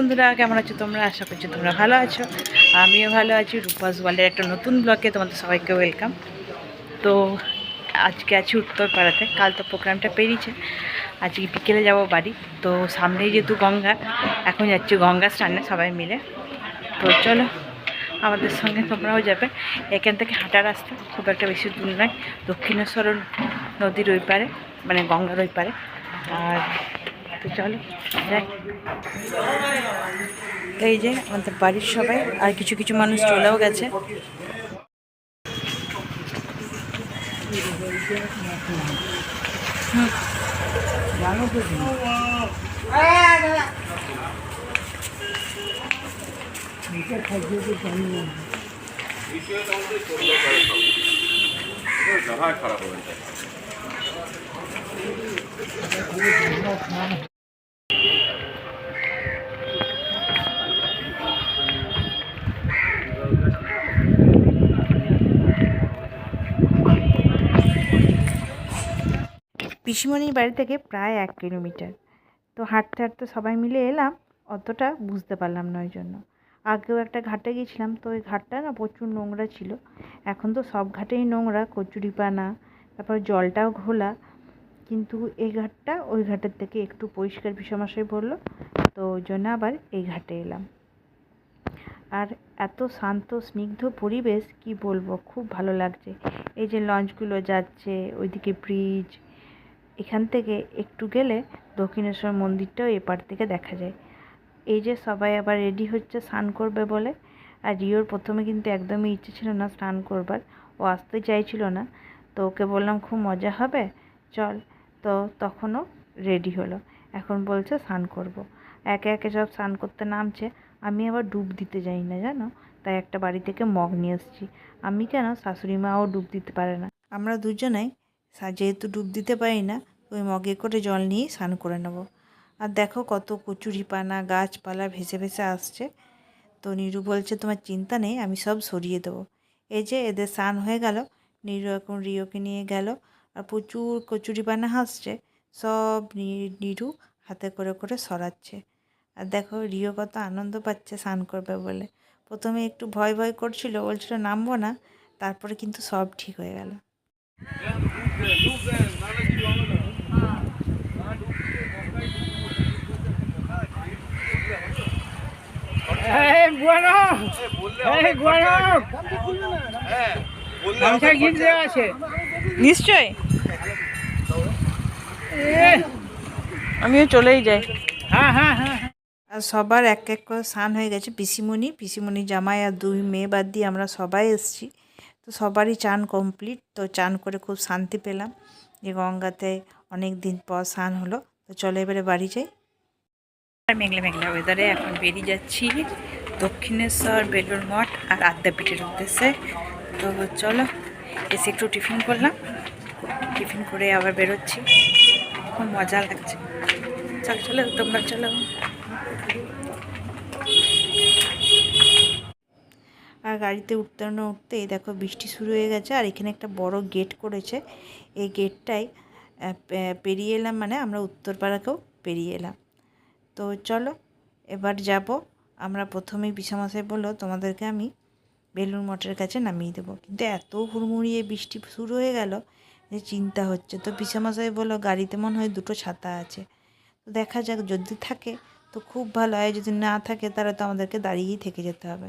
বন্ধুরা, কেমন আছো তোমরা? আশা করছি তোমরা ভালো আছো। আমিও ভালো আছি। রূপাস ওয়ার্ল্ডের একটা নতুন ব্লগে তোমাদের সবাইকে ওয়েলকাম তো আজকে আছি উত্তরপাড়াতে। কাল তো প্রোগ্রামটা পেরিয়েছে। আজকে বিকেলে যাব বাড়ি। তো সামনেই যেহেতু গঙ্গা, এখন যাচ্ছি গঙ্গা স্নানে সবাই মিলে। তো চলো, আমাদের সঙ্গে তোমরাও যাবে। এখান থেকে হাঁটা রাস্তা খুব একটা বেশি দূর নয়। দক্ষিণেশ্বর নদীর ওই পারে মানে গঙ্গার ওই পারে। আর তো চলো এই যে আমাদের বাড়ির সবাই আর কিছু কিছু মানুষ চলেও গেছে। খারাপ পিসিমণির বাড়ি থেকে প্রায় এক কিলোমিটার। তো হাঁটতে হাঁটতে সবাই মিলে এলাম, অতটা বুঝতে পারলাম না ওই জন্য। আগেও একটা ঘাটে গেছিলাম, তো ওই ঘাটটা না প্রচুর নোংরা ছিল। এখন তো সব ঘাটেই নোংরা, কচুরিপানা, তারপর জলটাও ঘোলা। কিন্তু এই ঘাটটা ওই ঘাটের থেকে একটু পরিষ্কার বিষমশাই বলল, তো ওই জন্য আবার এই ঘাটে এলাম। আর এত শান্ত, স্নিগ্ধ পরিবেশ, কি বলব? খুব ভালো লাগছে। এই যে লঞ্চগুলো যাচ্ছে, ওইদিকে ব্রিজ এখান থেকে একটু গেলে দক্ষিণেশ্বর মন্দিরটাও এপার থেকে দেখা যায়। এই যে সবাই আবার রেডি হচ্ছে, স্নান করবে বলে। আর রিওর প্রথমে কিন্তু একদমই ইচ্ছে ছিল না স্নান করবার। ও আসতে চাইছিল না। তো ওকে বললাম, খুব মজা হবে, চল। তো তখনও রেডি হলো। এখন বলছে, স্নান করব। একে একে সব স্নান করতে নামছে। আমি আবার ডুব দিতে যাই না, জানো? তাই একটা বাড়ি থেকে মগ নিয়ে এসেছি। আমি কেন? শাশুড়ি মাও ডুব দিতে পারে না। আমরা দুজনেই যেহেতু ডুব দিতে পারি না ওই মগে করে জল নিয়ে স্নান করে নেব। আর দেখো কত কচুরিপানা গাছপালা ভেসে ভেসে আসছে। তো নিরু বলছে, তোমার চিন্তা নেই, আমি সব সরিয়ে দেবো। এই যে এদের স্নান হয়ে গেল। নিরু এখন রিওকে নিয়ে গেল। আর প্রচুর কচুরিপানা হাসছে। সব নিরু হাতে করে করে সরাচ্ছে। আর দেখো রিও কত আনন্দ পাচ্ছে স্নান করবে বলে। প্রথমে একটু ভয় ভয় করছিল, বলছিল, নামবো না। তারপরে কিন্তু সব ঠিক হয়ে গেল। এই এই বুয়ানো গামছা গিফট দেওয়া আছে নিশ্চয় আমিও চলেই যাই। হ্যাঁ হ্যাঁ হ্যাঁ হ্যাঁ। আর সবার এক এক করে স্নান হয়ে গেছে। পিসিমণি পিসিমণি জামাই আর দুই মেয়ে বাদ দিয়ে আমরা সবাই এসেছি। তো সবারই চান কমপ্লিট। তো চান করে খুব শান্তি পেলাম। যে গঙ্গাতে অনেক দিন পর স্নান হলো। তো চলো এবারে বাড়ি যাই। আর মেঘলা মেঘলা ওয়েদারে এখন বেরিয়ে যাচ্ছি। দক্ষিণেশ্বর বেলুর মঠ আর আদ্যাপীঠের উদ্দেশ্যে। তো চলো, এসে একটু টিফিন করলাম। টিফিন করে আবার বেরোচ্ছি। খুব মজা লাগছে। চল, চলো, তোমরা চলো। আর গাড়িতে উঠতে না উঠতেই দেখো বৃষ্টি শুরু হয়ে গেছে আর এখানে একটা বড় গেট করেছে। এই গেটটাই পেরিয়ে এলাম মানে আমরা উত্তরপাড়াকেও পেরিয়ে এলাম। তো চলো, এবার যাব আমরা প্রথমেই বিশামশাই বলল, তোমাদেরকে আমি বেলুর মঠের কাছে নামিয়ে দেবো। কিন্তু এত হুড়মুড়িয়ে বৃষ্টি শুরু হয়ে গেল যে চিন্তা হচ্ছে। তো বিশামশাই বলল, গাড়িতে মনে হয় দুটো ছাতা আছে। তো দেখা যাক, যদি থাকে তো খুব ভালো হয়, যদি না থাকে তাহলে তো আমাদেরকে দাঁড়িয়েই থেকে যেতে হবে।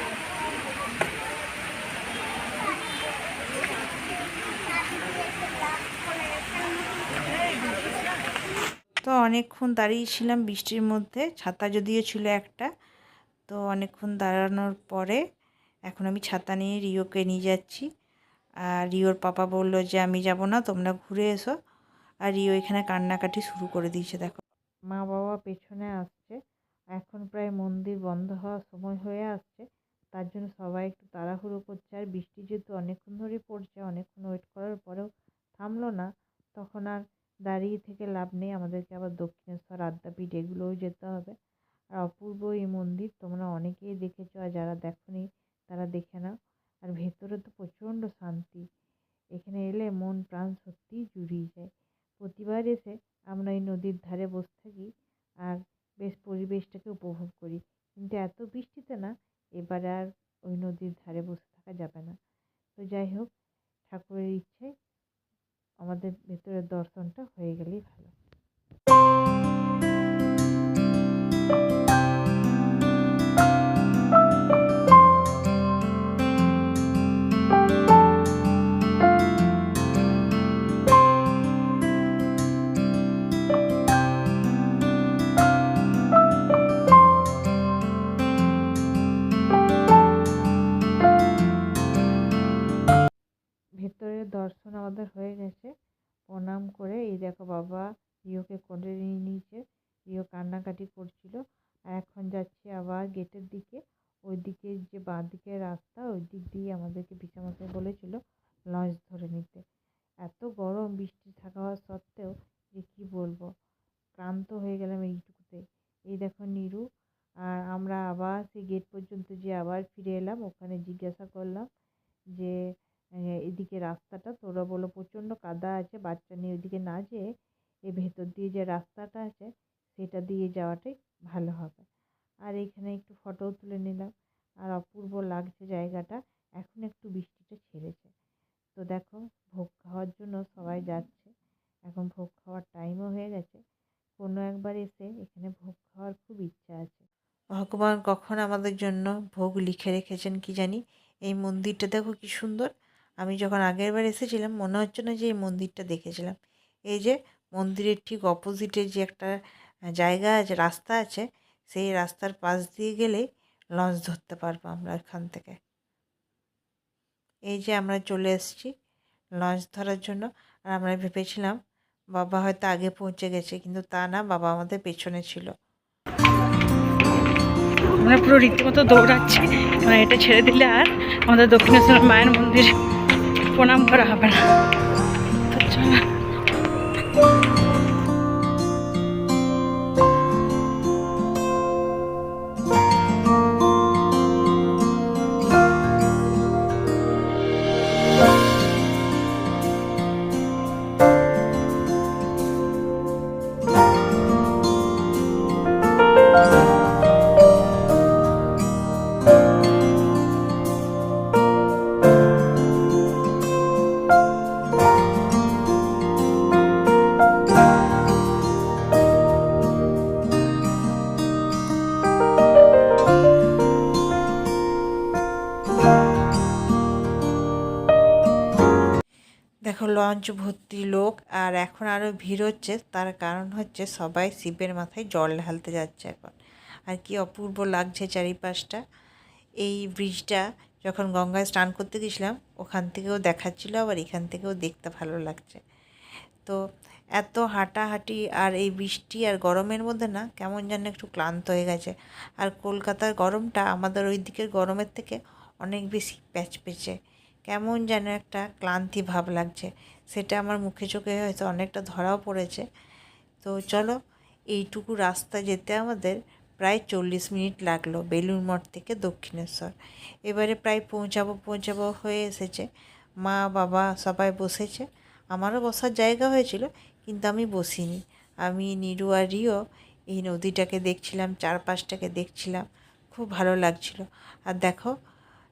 তো অনেকক্ষণ দাঁড়িয়েছিলাম বৃষ্টির মধ্যে, ছাতা যদিও ছিল একটা, তো অনেকক্ষণ দাঁড়ানোর পরে এখন আমি ছাতা নিয়ে রিওকে নিয়ে যাচ্ছি। আর রিওর পাপা বলল যে, আমি যাব না, তোমরা ঘুরে এসো। আর রিও এখানে কান্নাকাটি শুরু করে দিয়েছে, দেখো। মা বাবা পেছনে আসছে, এখন প্রায় মন্দির বন্ধ হওয়ার সময় হয়ে আসছে, তার জন্য সবাই একটু তাড়াহুড়ো করছে। আর বৃষ্টি যেহেতু অনেকক্ষণ ধরেই পড়ছে, অনেকক্ষণ ওয়েট করার পরেও থামলো না, তখন আর দাঁড়িয়ে থেকে লাভ নেই। আমাদেরকে আবার দক্ষিণেশ্বর, আদ্যাপীঠ এগুলোও যেতে হবে। আর অপূর্ব এই মন্দির তোমরা অনেকেই দেখেছ আর যারা দেখোনি তারা দেখে নাও। আর ভেতরে তো প্রচণ্ড শান্তি। এখানে এলে মন প্রাণ সত্যিই জুড়িয়ে যায়। প্রতিবার এসে আমরা এই নদীর ধারে বসে থাকি আর বেশ পরিবেশটাকে উপভোগ করি। কিন্তু এত বৃষ্টিতে না এবারে আর ওই নদীর ধারে বসে থাকা যাবে না। তো যাই হোক, ঠাকুরের ইচ্ছায় আমাদের ভেতরের দর্শনটা হয়ে গেলেই ভালো। দেখো বাবা রিওকে কোলে নিয়ে নিয়েছে। রিও কান্নাকাটি করছিল। আর এখন যাচ্ছি আবার গেটের দিকে। ওই দিকে যে বাঁ দিকের রাস্তা ওই দিক দিয়ে আমাদেরকে পিতামাতাই বলেছিল লঞ্চ ধরে নিতে। এত গরম, বৃষ্টি থাকা হওয়া সত্ত্বেও যে কী বলব? ক্লান্ত হয়ে গেলাম এইটুকুতে। এই দেখো নিরু, আর আমরা আবার সেই গেট পর্যন্ত যে আবার ফিরে এলাম, ওখানে জিজ্ঞাসা করলাম যে এদিকে রাস্তাটা তোরা বলো প্রচণ্ড কাদা আছে বাচ্চা নিয়ে ওইদিকে না যেয়ে এ ভেতর দিয়ে যে রাস্তাটা আছে সেটা দিয়ে যাওয়াটাই ভালো হবে। আর এখানে একটু ফটোও তুলে নিলাম। আর অপূর্ব লাগছে জায়গাটা এখন একটু বৃষ্টিটা ছেড়েছে। তো দেখো ভোগ খাওয়ার জন্য সবাই যাচ্ছে। এখন ভোগ খাওয়ার টাইমও হয়ে গেছে। কোনো একবার এসে এখানে ভোগ খাওয়ার খুব ইচ্ছা আছে। ভগবান কখন আমাদের জন্য ভোগ লিখে রেখেছেন কি জানি? এই মন্দিরটা দেখো কি সুন্দর। আমি যখন আগের বার এসেছিলাম, মনে হচ্ছে না যে এই মন্দিরটা দেখেছিলাম। এই যে মন্দিরের ঠিক অপোজিটে যে একটা জায়গা আছে, রাস্তা আছে, সেই রাস্তার পাশ দিয়ে গেলেই লঞ্চ ধরতে পারব আমরা এখান থেকে। এই যে আমরা চলে এসেছি লঞ্চ ধরার জন্য। আর আমরা ভেবেছিলাম, বাবা হয়তো আগে পৌঁছে গেছে, কিন্তু তা না, বাবা আমাদের পেছনে ছিল। আমরা পুরো রীতিমতো দৌড়াচ্ছি। মানে এটা ছেড়ে দিলে আর আমাদের দক্ষিণেশ্বর মায়ের মন্দির প্রণাম করা হবে না। লঞ্চ ভর্তি লোক আর এখন আরও ভিড় হচ্ছে, তার কারণ হচ্ছে সবাই শিবের মাথায় জল ঢালতে যাচ্ছে এখন। আর কি অপূর্ব লাগছে চারিপাশটা। এই ব্রিজটা যখন গঙ্গায় স্নান করতে গেছিলাম, ওখান থেকেও দেখাচ্ছিলো, আবার এখান থেকেও দেখতে ভালো লাগছে। তো এত হাঁটাহাঁটি আর এই বৃষ্টি আর গরমের মধ্যে না, কেমন যেন একটু ক্লান্ত হয়ে গেছে। আর কলকাতার গরমটা আমাদের ওই দিকের গরমের থেকে অনেক বেশি প্যাচপেচে। কেমন যেন একটা ক্লান্তি ভাব লাগছে। সেটা আমার মুখে চোখে হয়তো অনেকটা ধরাও পড়েছে। তো চলো, এইটুকু রাস্তা যেতে আমাদের প্রায় চল্লিশ মিনিট লাগল বেলুড় মঠ থেকে দক্ষিণেশ্বর। এবারে প্রায় পৌঁছাবো পৌঁছাবো হয়ে এসেছে। মা, বাবা সবাই বসেছে। আমারও বসার জায়গা হয়েছিল, কিন্তু আমি বসিনি। আমি, নিরু আর রিও এই নদীটাকে দেখছিলাম, চারপাশটাকে দেখছিলাম। খুব ভালো লাগছিল। আর দেখো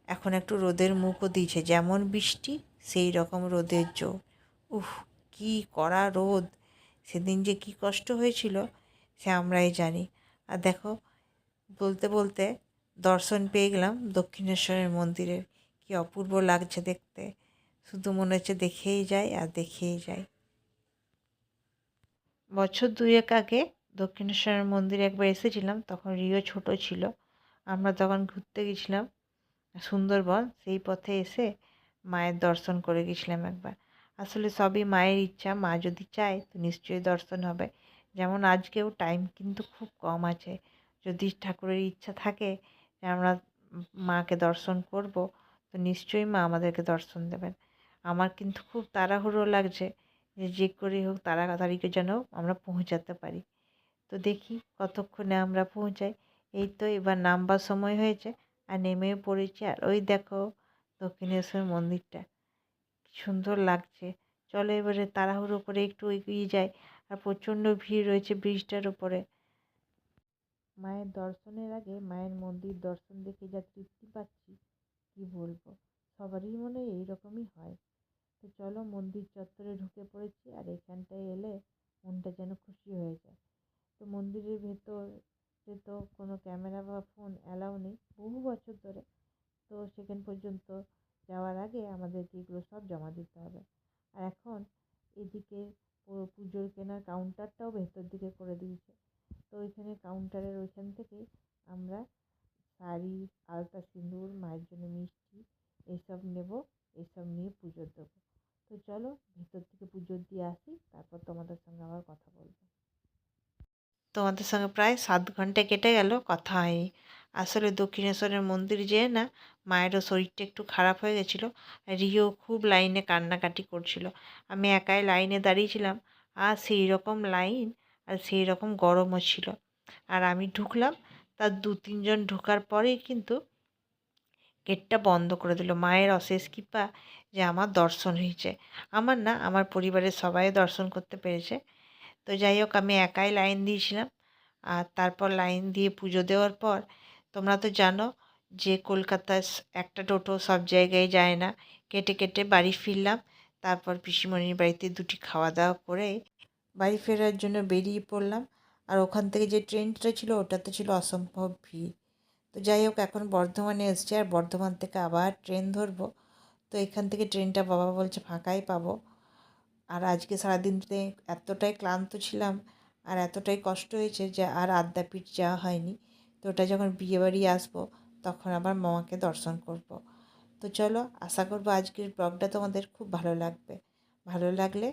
এখন একটু রোদের মুখও দিয়েছে, যেমন বৃষ্টি, সেই রকম রোদের জোর। উফ, কি করা রোদ! সেদিন যে কি কষ্ট হয়েছিল, সে আমরাই জানি। আর দেখো, বলতে বলতে দর্শন পেয়ে গেলাম দক্ষিণেশ্বরের মন্দিরের কি অপূর্ব লাগছে দেখতে। শুধু মনে হচ্ছে দেখেই যাই আর দেখেই যাই। বছর দুয়েক আগে দক্ষিণেশ্বরের মন্দিরে একবার এসেছিলাম, তখন রিও ছোট ছিল। আমরা তখন ঘুরতে গেছিলাম সুন্দরবন সেই পথে এসে মায়ের দর্শন করে গেছিলাম একবার। আসলে সবই মায়ের ইচ্ছা। মা যদি চায় তো নিশ্চয়ই দর্শন হবে। যেমন আজকেও টাইম কিন্তু খুব কম আছে। যদি ঠাকুরের ইচ্ছা থাকে যে আমরা মাকে দর্শন করব, তো নিশ্চয়ই মা আমাদেরকে দর্শন দেবেন। আমার কিন্তু খুব তাড়াহুড়ো লাগছে যে যে করেই হোক তাড়াতাড়িকে যেন আমরা পৌঁছাতে পারি। তো দেখি কতক্ষণে আমরা পৌঁছাই। এই তো এবার নামবার সময় হয়েছে। আর নেমেও পড়েছি আর ওই দেখো দক্ষিণেশ্বর মন্দিরটা। সুন্দর লাগছে। চলো এবারে তাড়াহুড়ো করে একটু এগিয়ে যাই আর প্রচণ্ড ভিড় রয়েছে ব্রিজটার উপরে। মায়ের দর্শনের আগে মায়ের মন্দির দর্শন দেখে যা তৃপ্তি পাচ্ছি, কি বলব? সবারই মনে হয় এইরকমই হয়। তো চলো মন্দির চত্বরে ঢুকে পড়েছি আর এখানটায় এলে মনটা যেন খুশি হয়ে যায়। তো মন্দিরের ভেতর তো কোনো ক্যামেরা বা ফোন অ্যালাউ নেই বহু বছর ধরে। তো সেখান পর্যন্ত যাওয়ার আগে আমাদেরকে এগুলো সব জমা দিতে হবে। আর এখন এদিকে পুজোর কেনার কাউন্টারটাও ভেতর দিকে করে দিয়েছে। তো ওইখানে কাউন্টারের ওইখান থেকেই আমরা শাড়ি, আলতা সিঁদুর, মায়ের জন্য মিষ্টি এইসব নেব এইসব নিয়ে পুজো দেবো। তো চলো ভেতর থেকে পুজো দিয়ে আসি, তারপর তোমাদের সঙ্গে আবার কথা বলব। তোমাদের সঙ্গে প্রায় সাত ঘণ্টা কেটে গেল, কথা হয়নি। আসলে দক্ষিণেশ্বরের মন্দির যেয়ে না, মায়েরও শরীরটা একটু খারাপ হয়ে গেছিল রিও খুব লাইনে কান্নাকাটি করছিল। আমি একাই লাইনে দাঁড়িয়েছিলাম, আর সেই রকম লাইন আর সেই রকম গরমও ছিল। আর আমি ঢুকলাম, তার দু তিনজন ঢোকার পরেই কিন্তু গেটটা বন্ধ করে দিল। মায়ের অশেষ কৃপা যে আমার দর্শন হয়েছে। আমার না, আমার পরিবারের সবাই দর্শন করতে পেরেছে। তো যাই হোক আমি একাই লাইন দিয়েছিলাম। আর তারপর লাইন দিয়ে পুজো দেওয়ার পর, তোমরা তো জানো যে কলকাতায় স- একটা টোটো সব জায়গায় যায় না। কেটে কেটে বাড়ি ফিরলাম। তারপর পিসিমণির বাড়িতে দুটি খাওয়া দাওয়া করে বাড়ি ফেরার জন্য বেরিয়ে পড়লাম। আর ওখান থেকে যে ট্রেনটা ছিল, ওটাতে ছিল অসম্ভব ভিড়। তো যাই হোক এখন বর্ধমানে এসছি। আর বর্ধমান থেকে আবার ট্রেন ধরবো। তো এখান থেকে ট্রেনটা বাবা বলছে ফাঁকাই পাবো। আর আজকে সারাদিনতে এতটাই ক্লান্ত ছিলাম আর এতটাই কষ্ট হয়েছে যে আর আদ্যাপীঠ যাওয়া হয়নি। তো ওটা যখন বিয়েবাড়ি আসব, তখন আবার মামাকে দর্শন করব। তো চলো, আশা করব আজকের ব্লগটা তোমাদের খুব ভালো লাগবে। ভালো লাগলে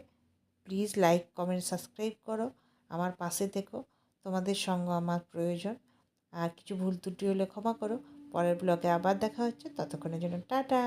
প্লিজ লাইক কমেন্ট সাবস্ক্রাইব করো। আমার পাশে থেকো, তোমাদের সঙ্গ আমার প্রয়োজন। আর কিছু ভুল ত্রুটি হলে ক্ষমা করো। পরের ব্লগে আবার দেখা হচ্ছে, ততক্ষণের জন্য টাটা।